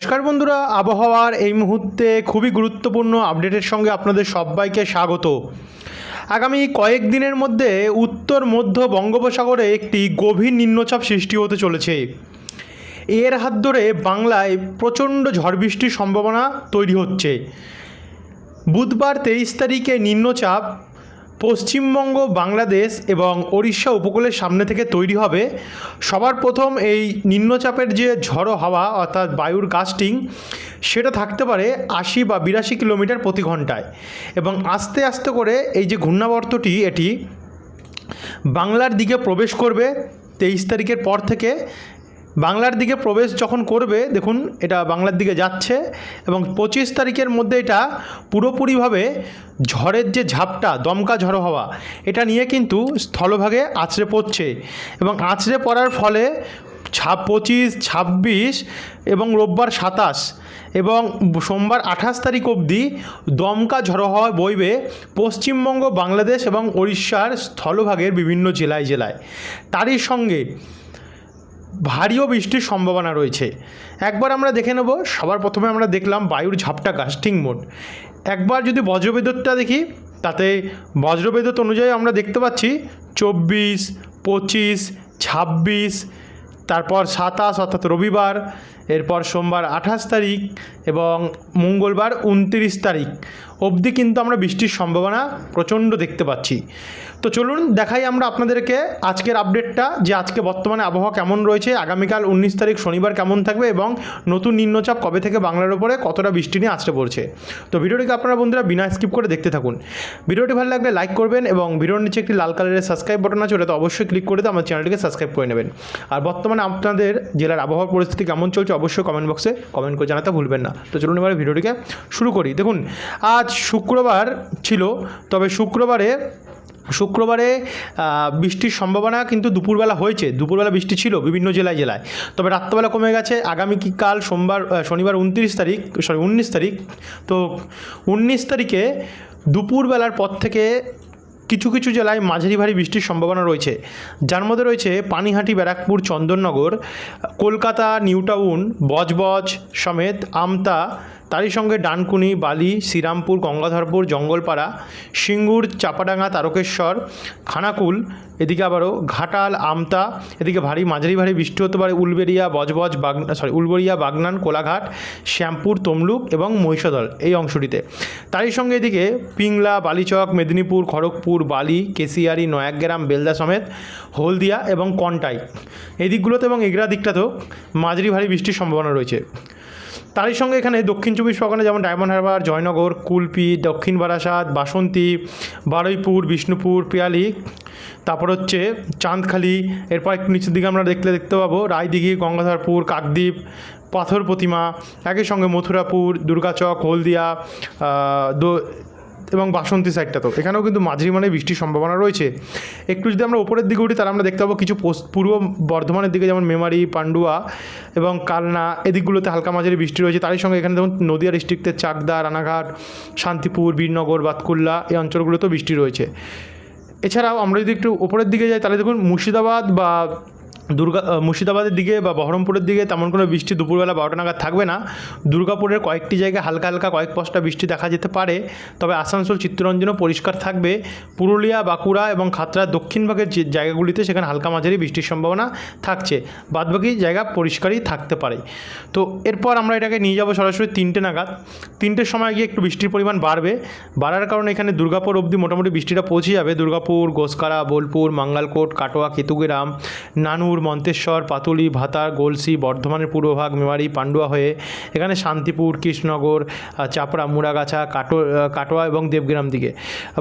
নমস্কার বন্ধুরা, আবহাওয়ার এই মুহূর্তে খুবই গুরুত্বপূর্ণ আপডেটের সঙ্গে আপনাদের সবাইকে স্বাগত। আগামী কয়েক দিনের মধ্যে উত্তর, মধ্য বঙ্গোপসাগরে একটি গভীর নিম্নচাপ সৃষ্টি হতে চলেছে। এর হাত ধরে বাংলায় প্রচণ্ড ঝড় বৃষ্টির সম্ভাবনা তৈরি হচ্ছে। বুধবার তেইশ তারিখে নিম্নচাপ পশ্চিমবঙ্গ, বাংলাদেশ এবং ওড়িশা উপকূলের সামনে থেকে তৈরি হবে। সবার প্রথম এই নিম্নচাপের যে ঝড়ো হাওয়া অর্থাৎ বায়ুর কাস্টিং সেটা থাকতে পারে আশি বা বিরাশি কিলোমিটার প্রতি ঘন্টায়। এবং আস্তে আস্তে করে এই যে ঘূর্ণাবর্তটি, এটি বাংলার দিকে প্রবেশ করবে তেইশ তারিখের পর থেকে। বাংলার দিকে প্রবেশ যখন করবে, দেখুন, এটা বাংলার দিকে যাচ্ছে এবং পঁচিশ তারিখের মধ্যে এটা পুরোপুরিভাবে ঝড়ের যে ঝাপটা, দমকা ঝড়ো হওয়া, এটা নিয়ে কিন্তু স্থলভাগে আছড়ে পড়ছে এবং আছড়ে পড়ার ফলে ছা পঁচিশ, ছাব্বিশ এবং রোববার সাতাশ এবং সোমবার আঠাশ তারিখ অবধি দমকা ঝড়ো হওয়া বইবে পশ্চিমবঙ্গ, বাংলাদেশ এবং ওড়িশার স্থলভাগের বিভিন্ন জেলায় জেলায়। তারই সঙ্গে ভারীও বৃষ্টির সম্ভাবনা রয়েছে। একবার আমরা দেখে নেব, সবার প্রথমে আমরা দেখলাম বায়ুর ঝাপটা কাস্টিং মোড। একবার যদি বজ্রবিদ্যুৎটা দেখি, তাতে বজ্রবিদ্যুৎ অনুযায়ী আমরা দেখতে পাচ্ছি চব্বিশ, পঁচিশ, ছাব্বিশ, তারপর সাতাশ, অর্থাৎ রবিবার, এরপর সোমবার আঠাশ তারিখ এবং মঙ্গলবার উনত্রিশ তারিখ। অবধি কিন্তু আমরা বৃষ্টির সম্ভাবনা প্রচণ্ড দেখতে পাচ্ছি। তো চলুন দেখাই আমরা আপনাদেরকে আজকের আপডেটটা, যে আজকে বর্তমানে আবহাওয়া কেমন রয়েছে, আগামীকাল উনিশ তারিখ শনিবার কেমন থাকবে এবং নতুন নিম্নচাপ কবে থেকে বাংলার ওপরে কতটা বৃষ্টি নিয়ে আসতে পড়ছে। তো ভিডিওটিকে আপনারা বন্ধুরা বিনা স্কিপ করে দেখতে থাকুন। ভিডিওটি ভালো লাগলে লাইক করবেন এবং ভিডিওর নিচে একটি লাল কালারের সাবস্ক্রাইব বাটন আছে, ওটাতে অবশ্যই ক্লিক করে আমার চ্যানেলটিকে সাবস্ক্রাইব করে নেবেন। আর বর্তমানে আপনাদের জেলার আবহাওয়ার পরিস্থিতি কেমন চলছে, অবশ্যই কমেন্ট বক্সে কমেন্ট করে জানাতে ভুলবেন না। তো চলুন এবার ভিডিওটিকে শুরু করি। দেখুন, আজ শুক্রবার ছিল, তবে শুক্রবারে শুক্রবারে বৃষ্টির সম্ভাবনা কিন্তু দুপুরবেলা হয়েছে। দুপুরবেলা বৃষ্টি ছিল বিভিন্ন জেলায় জেলায়। তবে রাত্রবেলা কমে গেছে। আগামীকাল সোমবার শনিবার উনত্রিশ তারিখ, সরি, উনিশ তারিখ। তো উনিশ তারিখে দুপুরবেলার পর থেকে কিছু কিছু জেলায় মাঝারি ভারী বৃষ্টির সম্ভাবনা রয়েছে। যার মধ্যে রয়েছে পানিহাটি, ব্যারাকপুর, চন্দননগর, কলকাতা, নিউটাউন, বজবজ সমেত আমতা তারই সঙ্গে ডানকুনি, বালি, শ্রীরামপুর, গঙ্গাধরপুর, জঙ্গলপাড়া, সিঙ্গুর, চাপাডাঙ্গা, তারকেশ্বর, খানাকুল, এদিকে আবারও ঘাটাল, আমতা, এদিকে ভারী মাঝারি ভারী বৃষ্টি হতে পারে উলবেরিয়া বজবজ, বাগনা সরি উলবেরিয়া বাগনান, কোলাঘাট, শ্যামপুর, তমলুক এবং মহিষাদল এই অংশটিতে। তারই সঙ্গে এদিকে পিংলা, বালিচক, মেদিনীপুর, খড়গপুর, বালি, কেশিয়ারি, নয়াগ্রাম, বেলদা সমেত হলদিয়া এবং কন্টাই। এই দিকগুলোতে এবং এগরা দিকটাতেও মাঝারি ভারী বৃষ্টির সম্ভাবনা রয়েছে। তারই সঙ্গে এখানে দক্ষিণ চব্বিশ পরগনা যেমন ডায়মন্ড হারবার, জয়নগর, কুলপি, দক্ষিণ বারাসাত, বাসন্তী, বারুইপুর, বিষ্ণুপুর, পিয়ালি, তারপর হচ্ছে চাঁদখালি, এরপর একটু নিচের দিকে আমরা দেখলে দেখতে পাবো রায়দিঘি, গঙ্গাধরপুর, কাকদ্বীপ, পাথর প্রতিমা, একই সঙ্গে মথুরাপুর, দুর্গাচক, হলদিয়া এবং বাসন্তী সাইডটা তো। এখানেও কিন্তু মাঝারি মানে বৃষ্টির সম্ভাবনা রয়েছে। একটু যদি আমরা উপরের দিকে উঠি, তাহলে আমরা দেখতে পাবো কিছু পূর্ব বর্ধমানের দিকে, যেমন মেমারি, পান্ডুয়া এবং কালনা, এদিকগুলোতে হালকা মাঝারি বৃষ্টি রয়েছে। তারই সঙ্গে এখানে যেমন নদিয়া ডিস্ট্রিক্টের চাকদা, রানাঘাট, শান্তিপুর, বীরনগর, বাতকুল্লা এই অঞ্চলগুলোতেও বৃষ্টি রয়েছে। এছাড়াও আমরা যদি একটু উপরের দিকে যাই, তাহলে দেখুন মুর্শিদাবাদ বা দুর্গা মুর্শিদাবাদের দিকে বা বহরমপুরের দিকে তেমন কোনো বৃষ্টি দুপুরবেলা বারোটা নাগাদ থাকবে না। দুর্গাপুরের কয়েকটি জায়গায় হালকা হালকা কয়েক পশটা বৃষ্টি দেখা যেতে পারে। তবে আসানসোল, চিত্তরঞ্জনও পরিষ্কার থাকবে। পুরুলিয়া, বাঁকুড়া এবং খাতড়ার দক্ষিণ ভাগের যে জায়গাগুলিতে সেখানে হালকা মাঝারি বৃষ্টির সম্ভাবনা থাকছে। বাদবাকি জায়গা পরিষ্কারই থাকতে পারে। তো এরপর আমরা এটাকে নিয়ে যাব সরাসরি তিনটে নাগাদ। তিনটের সময় গিয়ে একটু বৃষ্টির পরিমাণ বাড়বে। বাড়ার কারণে এখানে দুর্গাপুর অবধি মোটামুটি বৃষ্টিটা পৌঁছে যাবে। দুর্গাপুর গোসকারা বোলপুর, মাঙ্গালকোট, কাটোয়া, কেতুগ্রাম, নানুর মন্তেশ্বর, পাতুলি, ভাতা, গোলসি, বর্ধমানের পূর্বভাগ মেমারি পান্ডুয়া হয়ে এখানে শান্তিপুর, কৃষ্ণনগর চাপড়া, মুড়াগাছা, কাটো কাটোয়া এবং দেবগ্রাম দিকে।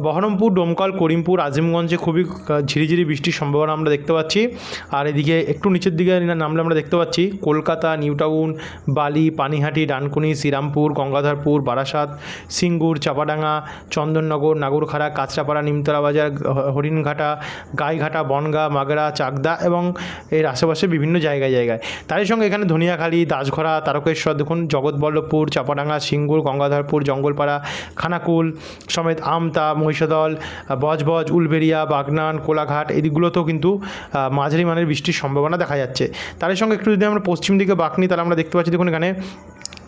বহরমপুর, ডোমকল, করিমপুর, আজিমগঞ্জে খুবই ঝিরিঝিরি বৃষ্টির সম্ভাবনা আমরা দেখতে পাচ্ছি। আর এদিকে একটু নিচের দিকে নামলে আমরা দেখতে পাচ্ছি কলকাতা নিউটাউন বালি, পানিহাটি, ডানকুনি, শ্রীরামপুর, গঙ্গাধরপুর, বারাসাত, সিঙ্গুর, চাপাডাঙ্গা, চন্দননগর, নাগরখাড়া, কাঁচরাপাড়া, নিমতলা বাজার হরিণঘাটা, গাইঘাটা, বনগা, মাগরা, চাকদা এবং এর আশেপাশে বিভিন্ন জায়গায় জায়গায়। তারই সঙ্গে এখানে ধনিয়াখালী দাসঘরা তারকেশ্বর, দেখুন, জগৎবল্লভপুর, চাপাডাঙ্গা, সিঙ্গুর, গঙ্গাধরপুর, জঙ্গলপাড়া, খানাকুল সমেত আমতা, মহিষাদল, বজবজ উলবেরিয়া বাগনান, কোলাঘাট এদিকগুলোতেও কিন্তু মাঝারি মানের বৃষ্টির সম্ভাবনা দেখা যাচ্ছে। তারই সঙ্গে একটু যদি আমরা পশ্চিম দিকে বাঁকনি, তাহলে আমরা দেখতে পাচ্ছি, দেখুন এখানে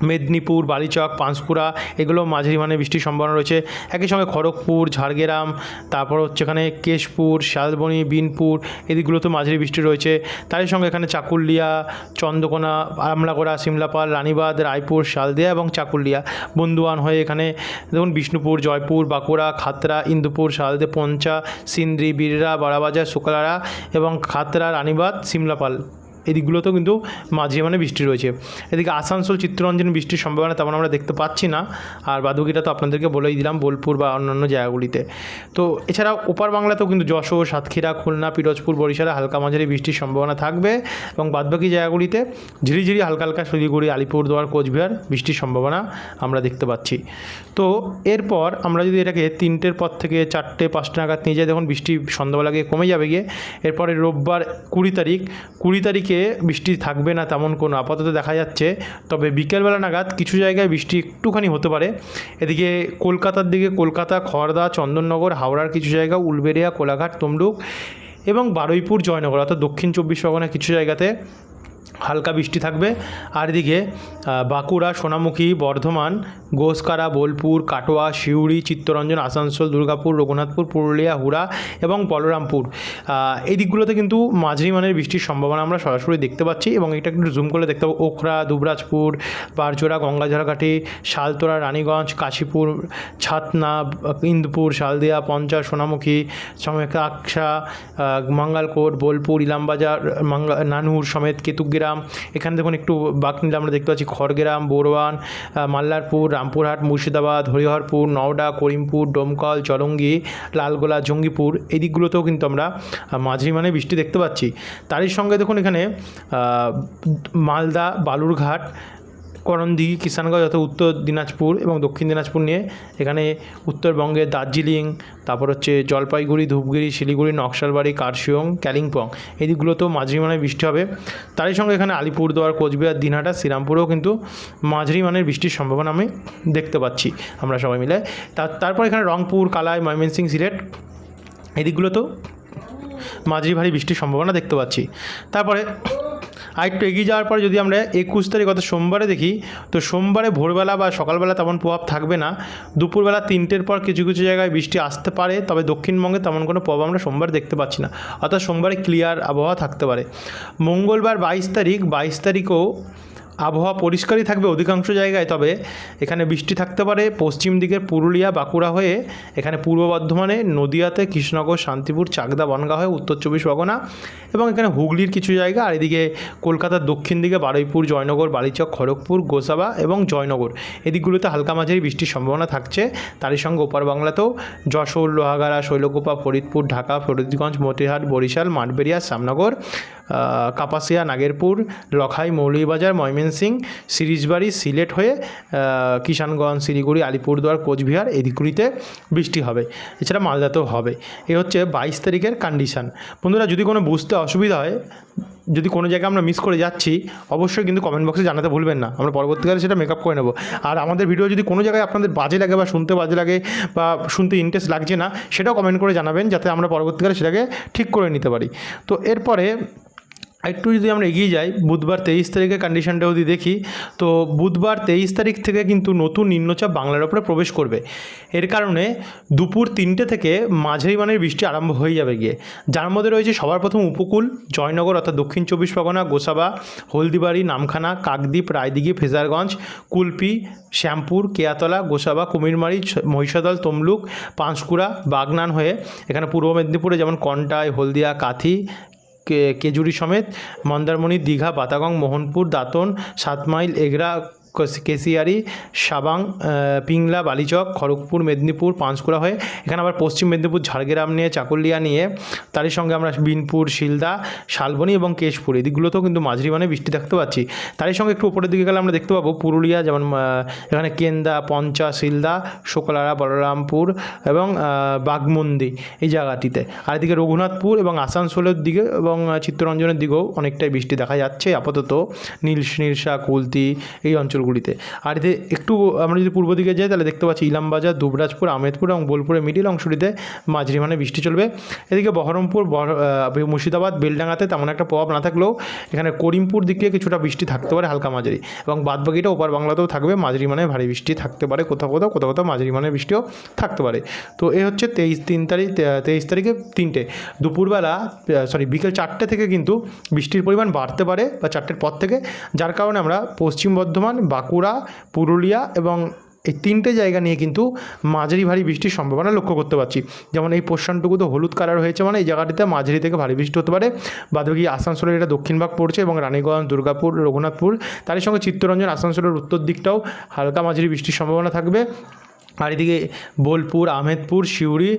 মেদিনীপুর, বালিচক, পাঁশকুড়া, এগুলো মাঝারি মানে বৃষ্টির সম্ভাবনা রয়েছে। একই সঙ্গে খড়গপুর, ঝাড়গ্রাম, তারপর হচ্ছে এখানে কেশপুর, শালবনি, বিনপুর, এদিকগুলোতে মাঝারি বৃষ্টি রয়েছে। তারই সঙ্গে এখানে চাকুলিয়া, চন্দ্রকোনা, আমলাগোড়া, সিমলাপাল রানীবাদ রায়পুর, শালদিয়া এবং চাকুলিয়া বন্ধুয়ান হয়ে এখানে দেখুন বিষ্ণুপুর, জয়পুর, বাঁকুড়া খাতড়া ইন্দুপুর, শালদে, পঞ্চা, সিন্দ্রি, বিড়রা বাড়াবাজার শুকালারা এবং খাতরা রানীবাদ সিমলাপাল। এদিকগুলোতেও কিন্তু মাঝে মানে বৃষ্টি রয়েছে। এদিকে আসানসোল, চিত্তরঞ্জন বৃষ্টির সম্ভাবনা তেমন আমরা দেখতে পাচ্ছি না। আর বাদুকিটা তো আপনাদেরকে বলেই দিলাম, বোলপুর বা অন্যান্য জায়গাগুলিতে। তো এছাড়া ওপার বাংলাতেও কিন্তু যশোর, সাতক্ষীরা, খুলনা, পিরোজপুর, বরিশালে হালকা মাঝারি বৃষ্টির সম্ভাবনা থাকবে এবং বাদবাকি জায়গাগুলিতে ঝিরিঝিরি হালকা হালকা শিলিগুড়ি, আলিপুরদুয়ার, কোচবিহার বৃষ্টির সম্ভাবনা আমরা দেখতে পাচ্ছি। তো এরপর আমরা যদি এটাকে তিনটের পর থেকে চারটে, পাঁচটা নাগাদ নিয়ে যাই তখন বৃষ্টি সন্ধ্যাবেলা গিয়ে কমে যাবে গিয়ে। এরপরে রোববার কুড়ি তারিখ, কুড়ি তারিখে বৃষ্টি থাকবে না তেমন কোনো, আপাতত দেখা যাচ্ছে। তবে বিকেলবেলা নাগাদ কিছু জায়গায় বৃষ্টি একটুখানি হতে পারে। এদিকে কলকাতার দিকে কলকাতা, খড়দা, চন্দননগর, হাওড়ার কিছু জায়গা, উলবেড়িয়া, কোলাঘাট, তমলুক এবং বারুইপুর, জয়নগর অর্থাৎ দক্ষিণ চব্বিশ পরগনা কিছু জায়গাতে হালকা বৃষ্টি থাকবে। আর এদিকে বাঁকুড়া, সোনামুখী, বর্ধমান, গোসকারা, বোলপুর, কাটোয়া, সিউড়ি, চিত্তরঞ্জন, আসানসোল, দুর্গাপুর, রঘুনাথপুর, পুরুলিয়া, হুড়া এবং বলরামপুর। এই দিকগুলোতে কিন্তু মাঝারি মানের বৃষ্টির সম্ভাবনা আমরা সরাসরি দেখতে পাচ্ছি এবং এটা একটু জুম করলে দেখতে পাবো। ওখরা, দুবরাজপুর, বারজোড়া, গঙ্গাঝাড়ঘাটি শালতোড়া রানীগঞ্জ, কাশীপুর, ছাতনা, ইন্দুপুর, শালদিয়া পঞ্চা সোনামুখী, সমেত আকসা মাঙ্গালকোট, বোলপুর, ইলামবাজার নানুর সমেত কেতুগ্রাম এখানে দেখুন একটু বাঁক নিলে আমরা দেখতে পাচ্ছি খড়গ্রাম, বোরওয়ান মাল্লারপুর, রামপুরহাট, মুর্শিদাবাদ, হরিহরপুর, নওডা, করিমপুর, ডোমকল, চলঙ্গি, লালগোলা, জঙ্গিপুর। এই দিকগুলোতেও কিন্তু আমরা মাঝারি মানে বৃষ্টি দেখতে পাচ্ছি। তারই সঙ্গে দেখুন এখানে মালদা, বালুরঘাট করণদিঘি কিষানগঞ্জ অর্থাৎ উত্তর দিনাজপুর এবং দক্ষিণ দিনাজপুর নিয়ে এখানে উত্তরবঙ্গের দার্জিলিং, তারপর হচ্ছে জলপাইগুড়ি, ধূপগুড়ি, শিলিগুড়ি, নকশালবাড়ি, কার্শিয়ং কালিম্পং এই দিকগুলোতেও মাঝারি মানের বৃষ্টি হবে। তারই সঙ্গে এখানে আলিপুরদুয়ার, কোচবিহার, দিনহাটা, শ্রীরামপুরেও কিন্তু মাঝারি মানের বৃষ্টির সম্ভাবনা আমি দেখতে পাচ্ছি আমরা সবাই মিলে। তার তারপর এখানে রংপুর, কালাই, ময়মনসিং, সিলেট এই দিকগুলোতেও মাঝারি ভারী বৃষ্টির সম্ভাবনা দেখতে পাচ্ছি। তারপরে আরেকটু এগিয়ে যাওয়ার পর যদি আমরা একুশ তারিখ অর্থাৎ সোমবারে দেখি, তো সোমবারে ভোরবেলা বা সকালবেলা তেমন প্রভাব থাকবে না। দুপুরবেলা তিনটের পর কিছু কিছু জায়গায় বৃষ্টি আসতে পারে, তবে দক্ষিণবঙ্গে তেমন কোনো প্রভাব আমরা সোমবার দেখতে পাচ্ছি না। অর্থাৎ সোমবারে ক্লিয়ার আবহাওয়া থাকতে পারে। মঙ্গলবার বাইশ তারিখ, বাইশ তারিখও আবহাওয়া পরিষ্কারই থাকবে অধিকাংশ জায়গায়, তবে এখানে বৃষ্টি থাকতে পারে। পশ্চিম দিকের পুরুলিয়া, বাঁকুড়া হয়ে এখানে পূর্ব বর্ধমানে, নদিয়াতে, কৃষ্ণনগর, শান্তিপুর, চাকদা, বনগা হয়ে উত্তর চব্বিশ পরগনা এবং এখানে হুগলির কিছু জায়গা আর এদিকে কলকাতার দক্ষিণ দিকে বারুইপুর, জয়নগর, বালিচক, খড়গপুর, গোসাবা এবং জয়নগর। এদিকগুলোতে হালকা মাঝারি বৃষ্টির সম্ভাবনা থাকছে। তারই সঙ্গে ওপার বাংলাতেও যশোর, লোহাগাড়া, শৈলকুপা, ফরিদপুর, ঢাকা, ফরিদগঞ্জ মতিহাট বরিশাল, মাঠবেড়িয়া, শ্যামনগর কাপাসিয়া, নাগেরপুর, লখাই, মৌলভীবাজার ময়মনসিং সিরিজবাড়ি, সিলেট হয়ে কিষানগঞ্জ, শিলিগুড়ি, আলিপুরদুয়ার, কোচবিহার এই দিকগুলিতে বৃষ্টি হবে। এছাড়া মালদাতেও হবে। এ হচ্ছে বাইশ তারিখের কন্ডিশান বন্ধুরা, যদি কোনো বুঝতে অসুবিধা হয়, যদি কোনো জায়গায় আমরা মিস করে যাচ্ছি, অবশ্যই কিন্তু কমেন্ট বক্সে জানাতে ভুলবেন না। আমরা পরবর্তীকালে সেটা মেকআপ করে নেব। আর আমাদের ভিডিও যদি কোনো জায়গায় আপনাদের বাজে লাগে বা শুনতে বাজে লাগে বা শুনতে ইন্টারেস্ট লাগছে না, সেটাও কমেন্ট করে জানাবেন, যাতে আমরা পরবর্তীকালে সেটাকে ঠিক করে নিতে পারি। তো এরপরে একটু যদি আমরা এগিয়ে যাই, বুধবার তেইশ তারিখের কন্ডিশনটা যদি দেখি, তো বুধবার তেইশ তারিখ থেকে কিন্তু নতুন নিম্নচাপ বাংলার ওপরে প্রবেশ করবে। এর কারণে দুপুর তিনটে থেকে মাঝারি মানের বৃষ্টি আরম্ভ হয়ে যাবে গিয়ে। যার মধ্যে রয়েছে সবার প্রথম উপকূল, জয়নগর অর্থাৎ দক্ষিণ চব্বিশ পরগনা, গোসাবা, হলদিবাড়ি, নামখানা, কাকদ্বীপ, রায়দিঘি, ফেজারগঞ্জ, কুলপি, শ্যামপুর, কেয়াতলা, গোসাবা, কুমিরমারি মহিষাদল, তমলুক, পাঁশকুড়া, বাগনান হয়ে এখানে পূর্ব মেদিনীপুরে যেমন কন্টাই, হলদিয়া, কাথি কেজুরি সমেত মন্দারমণি দীঘা বাতাগং মোহনপুর দাঁতন সাত মাইল এগরা কেশিয়ারি সাবাং পিংলা বালিচক খড়গপুর মেদিনীপুর পাঁশকুড়া হয়ে এখানে আবার পশ্চিম মেদিনীপুর ঝাড়গ্রাম নিয়ে চাকুলিয়া নিয়ে তারই সঙ্গে আমরা বিনপুর শিলদা শালবনি এবং কেশপুর এদিকগুলোতেও কিন্তু মাঝারি মানে বৃষ্টি দেখতে পাচ্ছি। তারই সঙ্গে একটু উপরের দিকে গেলে আমরা দেখতে পাবো পুরুলিয়া যেমন এখানে কেন্দা পঞ্চা শিলদা শুকলারা বলরামপুর এবং আহ, বাগমুন্দি এই জায়গাটিতে। আর এদিকে রঘুনাথপুর এবং আসানসোলের দিকে এবং চিত্তরঞ্জনের দিকেও অনেকটাই বৃষ্টি দেখা যাচ্ছে আপাতত নীল নীলসা কুলতি এই অঞ্চলগুলো অঞ্চলগুলিতে আর এতে একটু, আমরা যদি পূর্ব দিকে যাই, তাহলে দেখতে পাচ্ছি ইলামবাজার, দুবরাজপুর, আহমেদপুর এবং বোলপুরের মিডিল অংশটিতে মাঝারি মানে বৃষ্টি চলবে। এদিকে বহরমপুর বহর- মুর্শিদাবাদ, বেলডাঙ্গাতে তেমন একটা প্রভাব না থাকলেও এখানে করিমপুর দিকে কিছুটা বৃষ্টি থাকতে পারে হালকা মাঝারি এবং বাদবাকিটা ওপার বাংলাতেও থাকবে মাঝারি মানে ভারী বৃষ্টি থাকতে পারে, কোথাও কোথাও কোথাও কোথাও মাঝারি মানে বৃষ্টিও থাকতে পারে। তো এই হচ্ছে তেইশ তিন তারিখ তেইশ তারিখে তিনটে। দুপুরবেলা সরি বিকেল চারটে থেকে কিন্তু বৃষ্টির পরিমাণ বাড়তে পারে বা চারটের পর থেকে, যার কারণে আমরা পশ্চিম বর্ধমান বাঁকুড়া, পুরুলিয়া এবং এই তিনটে জায়গা নিয়ে কিন্তু মাঝারি ভারী বৃষ্টির সম্ভাবনা লক্ষ্য করতে পারছি। যেমন এই পোর্শনটুকু তো হলুদ কালার হয়েছে মানে এই জায়গাটিতে মাঝারি থেকে ভারী বৃষ্টি হতে পারে। বাদবাকি আসানসোলের এটা দক্ষিণ ভাগ পড়ছে এবং রানীগঞ্জ, দুর্গাপুর, রঘুনাথপুর। তারই সঙ্গে চিত্তরঞ্জন আসানসোলের উত্তর দিকটাও হালকা মাঝারি বৃষ্টির সম্ভাবনা থাকবে। আর এদিকে বোলপুর, আহমেদপুর, সিউড়ি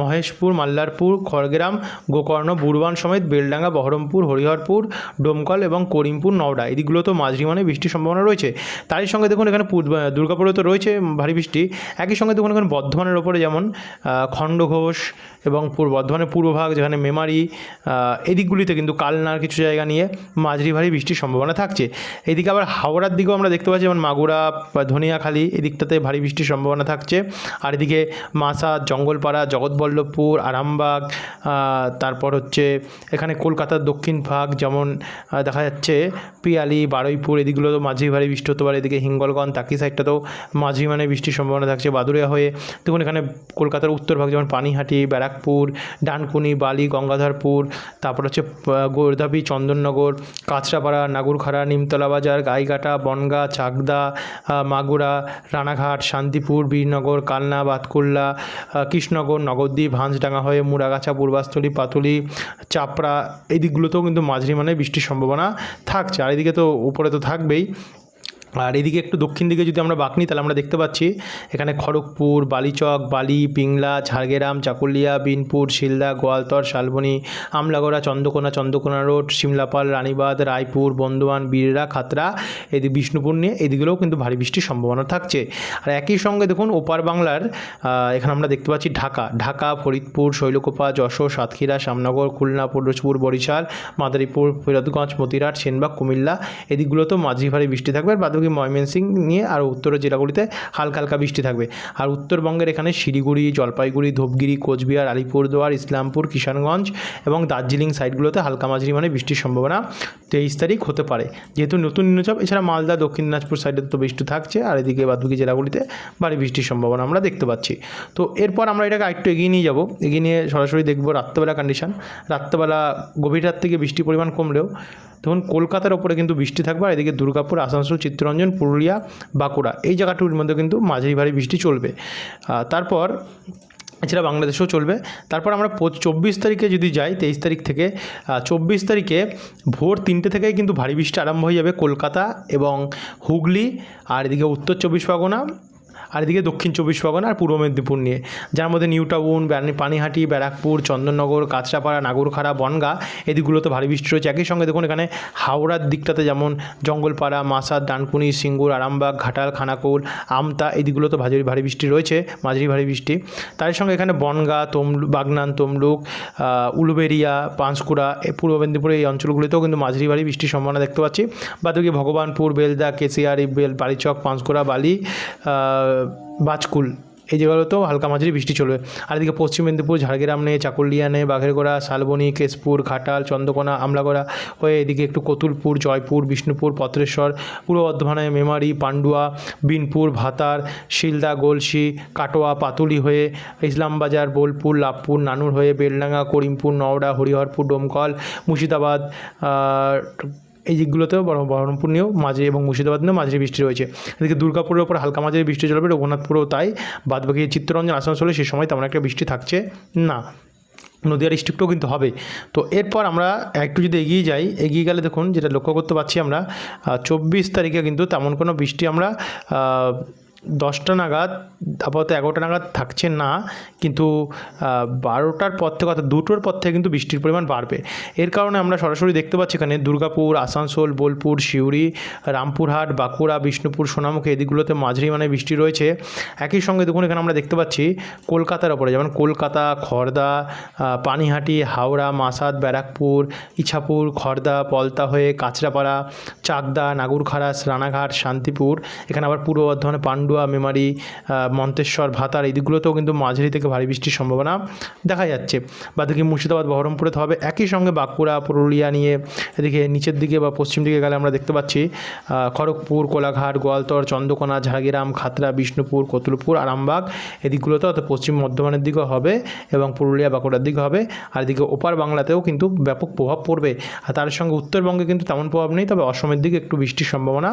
মহেশপুর, মাল্লারপুর, খড়গ্রাম, গোকর্ণ বুরবান সমেত বেলডাঙ্গা, বহরমপুর, হরিহরপুর, ডোমকল এবং করিমপুর, নওডা। এদিকগুলো তো মাঝারি মানে বৃষ্টির সম্ভাবনা রয়েছে। তারই সঙ্গে দেখুন এখানে দুর্গাপুরে তো রয়েছে ভারী বৃষ্টি। একই সঙ্গে দেখুন এখানে বর্ধমানের ওপরে যেমন খণ্ডঘোষ এবং পূর্ব বর্ধমানের পূর্বভাগ যেখানে মেমারি এদিকগুলিতে কিন্তু কালনার কিছু জায়গা নিয়ে মাঝরি ভারী বৃষ্টির সম্ভাবনা থাকছে। এদিকে আবার হাওড়ার দিকেও আমরা দেখতে পাচ্ছি, যেমন মাগুরা ধনিয়াখালী এদিকটাতে ভারী বৃষ্টির সম্ভাবনা থাকছে। আর এদিকে মাসা জঙ্গলপাড়া, জগৎবল্লভপুর, আরামবাগ তারপর হচ্ছে এখানে কলকাতার দক্ষিণ ভাগ যেমন দেখা যাচ্ছে, পিয়ালি, বারুইপুর, এদিকগুলো তো মাঝারি ভারী বৃষ্টি হতে পারে, এদিকে হিঙ্গলগঞ্জ, তাকি সাইডটাতেও মাঝি মানে বৃষ্টির সম্ভাবনা থাকছে বাদুড়িয়া হয়ে। দেখুন এখানে কলকাতার উত্তর ভাগ যেমন পানিহাটি, ব্যারাকপুর, ডানকুনি, বালি, গঙ্গাধরপুর, তারপর হচ্ছে গোর্ধাবি চন্দননগর, কাঁচরাপাড়া, নাগুরখাড়া, নিমতলা বাজার, গাইঘাটা, বনগা, চাকদা মাগুরা, রানাঘাট, শান্তিপুর বীরনগর, কালনা, বাতকুল্লা কৃষ্ণনগর নগরদ্বীপ হাঁসডাঙ্গা হয়ে মুরাগাছা পূর্বাস্থলী পাতুলি, চাপড়া, এই দিকগুলোতেও কিন্তু মাঝারি মানে বৃষ্টির সম্ভাবনা থাকছে। আর এদিকে তো উপরে তো থাকবেই। আর এদিকে একটু দক্ষিণ দিকে যদি আমরা বাঁকনি, তাহলে আমরা দেখতে পাচ্ছি এখানে খড়গপুর, বালিচক, বালি, পিংলা, ঝাড়গ্রাম, চাকুলিয়া, বিনপুর, শিলদা, গোয়ালতর, শালবনি, আমলাগড়া, চন্দ্রকোনা চন্দ্রকোনা রোড, সিমলাপাল রানীবাদ রায়পুর বন্ধুয়ান বীররা খাতরা, এদিকে বিষ্ণুপুর নিয়ে এদিকেও কিন্তু ভারী বৃষ্টির সম্ভাবনা থাকছে। আর একই সঙ্গে দেখুন ওপার বাংলার এখানে আমরা দেখতে পাচ্ছি ঢাকা ঢাকা, ফরিদপুর, শৈলকোপা, যশোর, সাতক্ষীরা, শ্যামনগর, খুলনা পূর্বপুর বরিশাল, মাদারীপুর, ফিরোজগঞ্জ মতিরাট সেনবাগ, কুমিল্লা, এদিকগুলোতেও মাঝারি ভারী বৃষ্টি থাকবে। আর বাদবাকি ময়মনসিং নিয়ে আর উত্তরের জেলাগুলিতে হালকা হালকা বৃষ্টি থাকবে। আর উত্তরবঙ্গের এখানে শিলিগুড়ি, জলপাইগুড়ি, ধূপগিরি, কোচবিহার, আলিপুরদুয়ার, ইসলামপুর, কিষানগঞ্জ এবং দার্জিলিং সাইডগুলোতে হালকা মাঝারি মানে বৃষ্টির সম্ভাবনা তেইশ তারিখ হতে পারে। যেহেতু নতুন নিম্নচাপ, এছাড়া মালদা, দক্ষিণ দিনাজপুর সাইডে তো বৃষ্টি থাকছে আর এদিকে বাদবাকি জেলাগুলিতে ভারী বৃষ্টির সম্ভাবনা আমরা দেখতে পাচ্ছি। তো এরপর আমরা এটাকে আরেকটু এগিয়ে নিয়ে যাব। এগিয়ে নিয়ে সরাসরি দেখব রাত্রেবেলা কন্ডিশন রাত্রেবেলা গভীর রাত থেকে বৃষ্টির পরিমাণ কমলেও তখন কলকাতার ওপরে কিন্তু বৃষ্টি থাকবে আর এদিকে দুর্গাপুর, আসানসোল, চিত্তরঞ্জন, পুরুলিয়া, বাঁকুড়া, এই জায়গাটুকুর মধ্যে কিন্তু মাঝারি ভারী বৃষ্টি চলবে। তারপর এছাড়া বাংলাদেশেও চলবে। তারপর আমরা চব্বিশ তারিখে যদি যাই, তেইশ তারিখ থেকে চব্বিশ তারিখে ভোর তিনটে থেকেই কিন্তু ভারী বৃষ্টি আরম্ভ হয়ে যাবে কলকাতা এবং হুগলি, আর এদিকে উত্তর চব্বিশ পরগনা আর এদিকে দক্ষিণ চব্বিশ পরগনা আর পূর্ব মেদিনীপুর নিয়ে। যার মধ্যে নিউ টাউন পানিহাটি, ব্যারাকপুর, চন্দননগর, কাঁচরাপাড়া, নাগরখাড়া, বনগা, এদিকগুলোতে ভারী বৃষ্টি রয়েছে। একই সঙ্গে দেখুন এখানে হাওড়ার দিকটাতে যেমন জঙ্গলপাড়া, মাসাদ, ডানকুনি, সিঙ্গুর, আরামবাগ, ঘাটাল, খানাকুল, আমতা এদিকগুলোতে ভারী ভারী বৃষ্টি রয়েছে, মাঝারি ভারী বৃষ্টি। তার সঙ্গে এখানে বনগা, তমলু, বাগনান, তমলুক উলুবেরিয়া, পাঁশকুড়া পূর্ব মেদিনীপুর এই অঞ্চলগুলিতেও কিন্তু মাঝারি ভারী বৃষ্টির সম্ভাবনা দেখতে পাচ্ছি। বাদবাকি ভগবানপুর, বেলদা কেসিয়ারি বেল, বালিচক, পাঁশকুড়া, বালি বাজকুল। এই জায়গাগুলোতেও হালকা মাঝারি বৃষ্টি চলবে। আর এদিকে পশ্চিম মেদিনীপুর, ঝাড়গ্রাম নেই চাকুলিয়া নেই বাঘেরগোড়া, শালবনি, কেশপুর, ঘাটাল, চন্দ্রকোনা, আমলাগড়া, হয়ে এদিকে একটু কতুলপুর, জয়পুর, বিষ্ণুপুর, পত্রেশ্বর, পূর্ব বর্ধমানে মেমারি, পান্ডুয়া, বিনপুর, ভাতার, শিলদা গলসি কাটোয়া, পাতুলি হয়ে ইসলামবাজার, বোলপুর, লাভপুর, নানুর হয়ে বেলডাঙ্গা, করিমপুর, নওড়া, হরিহরপুর, ডোমকল, মুর্শিদাবাদ এই দিকগুলোতেও বহরমপুর নিয়েও মাঝে এবং মুর্শিদাবাদ নিয়েও মাঝারি বৃষ্টি রয়েছে। এদিকে দুর্গাপুরের ওপর হালকা মাঝারি বৃষ্টি চলবে, রঘুনাথপুরেও তাই। বাদবাকি চিত্তরঞ্জন আসানসোলে সে সময় তেমন একটা বৃষ্টি থাকছে না। নদীয়া ডিস্ট্রিক্টও কিন্তু হবে। তো এরপর আমরা একটু যদি এগিয়ে যাই, এগিয়ে গেলে দেখুন যেটা লক্ষ্য করতে পারছি আমরা চব্বিশ তারিখে কিন্তু তেমন কোনো বৃষ্টি আমরা দশটা নাগাদ আপাতত এগারোটা নাগাদ থাকছে না কিন্তু বারোটার পর থেকে অর্থাৎ দুটোর পর থেকে কিন্তু বৃষ্টির পরিমাণ বাড়বে। এর কারণে আমরা সরাসরি দেখতে পাচ্ছি এখানে দুর্গাপুর আসানসোল বোলপুর সিউড়ি রামপুরহাট বাঁকুড়া বিষ্ণুপুর সোনামুখী এদিকগুলোতে মাঝারি মানে বৃষ্টি রয়েছে। একই সঙ্গে দেখুন এখানে আমরা দেখতে পাচ্ছি কলকাতার ওপরে যেমন কলকাতা আহ, পানিহাটি হাওড়া মাসাদ ব্যারাকপুর ইছাপুর খড়দা পলতা হয়ে কাঁচরাপাড়া চাকদা নাগুরখারাস রানাঘাট শান্তিপুর এখানে আবার পূর্ব বর্ধমানে পান্ডুয়া, মেমারি মন্তেশ্বর, ভাতার এই দিকগুলোতেও কিন্তু মাঝারি থেকে ভারী বৃষ্টির সম্ভাবনা দেখা যাচ্ছে। বাদবাকি মুর্শিদাবাদ, বহরমপুরে তো হবে একই সঙ্গে বাঁকুড়া, পুরুলিয়া নিয়ে এদিকে নিচের দিকে বা পশ্চিম দিকে গেলে আমরা দেখতে পাচ্ছি খড়গপুর, কোলাঘাট, গোয়ালতর, চন্দ্রকোনা, ঝাড়গ্রাম খাতড়া বিষ্ণুপুর, কতুলপুর, আরামবাগ এদিকগুলোতে অর্থাৎ পশ্চিম বর্ধমানের দিকেও হবে এবং পুরুলিয়া, বাঁকুড়ার দিকে হবে। আর এদিকে ওপার বাংলাতেও কিন্তু ব্যাপক প্রভাব পড়বে। আর তার সঙ্গে উত্তরবঙ্গে কিন্তু তেমন প্রভাব নেই, তবে অসমের দিকে একটু বৃষ্টির সম্ভাবনা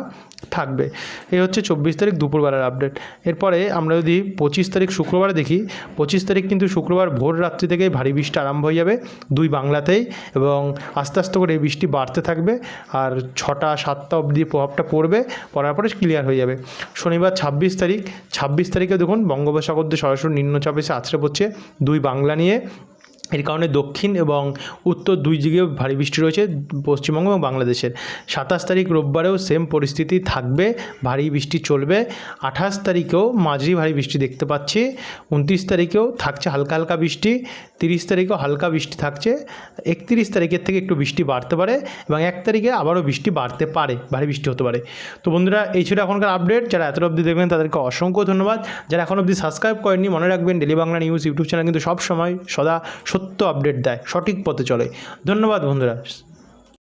থাকবে। এই হচ্ছে চব্বিশ তারিখ দুপুরবেলার আপডেট এরপরে আমরা যদি পঁচিশ তারিখ শুক্রবার দেখি, পঁচিশ তারিখ কিন্তু শুক্রবার ভোর রাত্রি থেকেই ভারী বৃষ্টি আরম্ভ হয়ে যাবে দুই বাংলাতেই এবং আস্তে আস্তে করে এই বৃষ্টি বাড়তে থাকবে আর ছটা, সাতটা অবধি প্রভাবটা পড়বে, পড়ার পরে ক্লিয়ার হয়ে যাবে। শনিবার ছাব্বিশ তারিখ, ছাব্বিশ তারিখে দেখুন বঙ্গোপসাগর দিয়ে সরাসরি নিম্নচাপ এসে আছড়ে পড়ছে দুই বাংলা নিয়ে। এর কারণে দক্ষিণ এবং উত্তর দুই দিকে ভারী বৃষ্টি রয়েছে পশ্চিমবঙ্গ এবং বাংলাদেশের। সাতাশ তারিখ রোববারেও সেম পরিস্থিতি থাকবে, ভারী বৃষ্টি চলবে। আঠাশ তারিখেও মাঝারি ভারী বৃষ্টি দেখতে পাচ্ছি। উনত্রিশ তারিখেও থাকছে হালকা হালকা বৃষ্টি। তিরিশ তারিখেও হালকা বৃষ্টি থাকছে। একত্রিশ তারিখের থেকে একটু বৃষ্টি বাড়তে পারে এবং এক তারিখে আবারও বৃষ্টি বাড়তে পারে, ভারী বৃষ্টি হতে পারে। তো বন্ধুরা, এই ছিল এখনকার আপডেট যারা এত অবধি দেখবেন তাদেরকে অসংখ্য ধন্যবাদ। যারা এখন অবধি সাবস্ক্রাইব করেননি, মনে রাখবেন daily Bangla news YouTube channel কিন্তু সব সময় সদা সত্য আপডেট দেয় সঠিক পথে চলে। ধন্যবাদ বন্ধুরা।